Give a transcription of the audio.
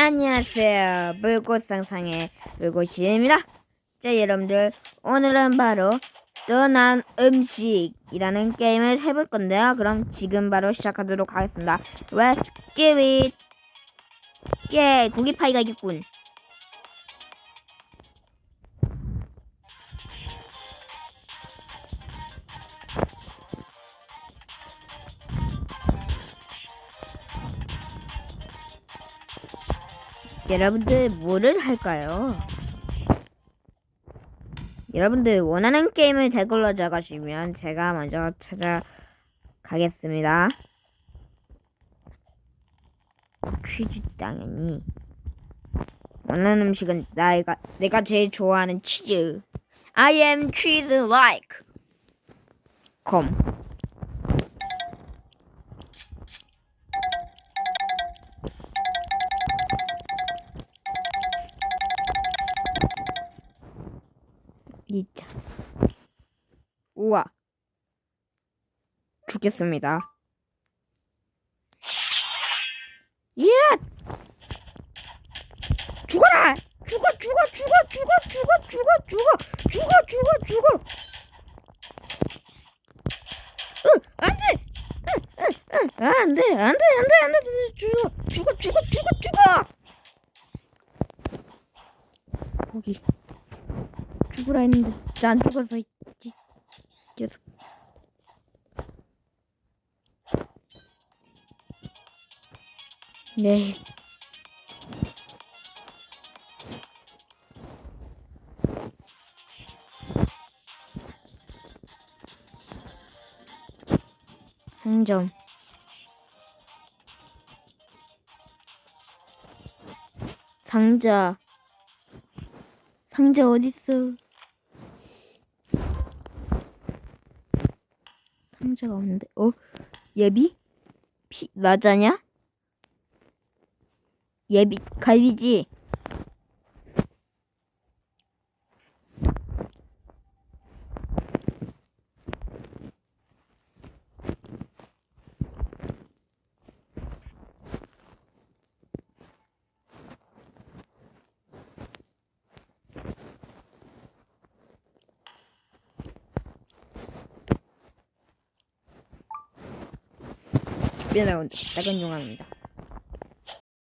안녕하세요. 물꽃 상상의 물꽃이입니다. 자, 여러분들 오늘은 바로 떠난 음식이라는 게임을 해볼 건데요. 그럼 지금 바로 시작하도록 하겠습니다. Let's give it. 예, 고기 파이가 있군. 여러분들 뭐를 할까요? 여러분들 원하는 게임을 댓글로 적어주시면 제가 먼저 찾아가겠습니다. 퀴즈 당연히 원하는 음식은 나가 내가 제일 좋아하는 치즈. I am cheese like. 컴. 이자. 우와. 죽겠습니다. 예! 죽어라! 죽어, 죽어, 죽어, 죽어, 죽어, 죽어, 죽어, 죽어, 죽어, 죽어! 으, 안 돼! 으, 으, 으, 아, 안 돼, 안 돼, 안 돼, 안 돼, 죽어, 죽어, 죽어, 죽어, 죽어! 거기. 죽으라 했는데 진짜 안 죽어서 이- 이- 계속 네. 상점 상자. 상자 어딨어? 상자가 없는데. 어? 예비? 피 라자냐? 예비 갈비지. 집에 나온 작은 용암입니다.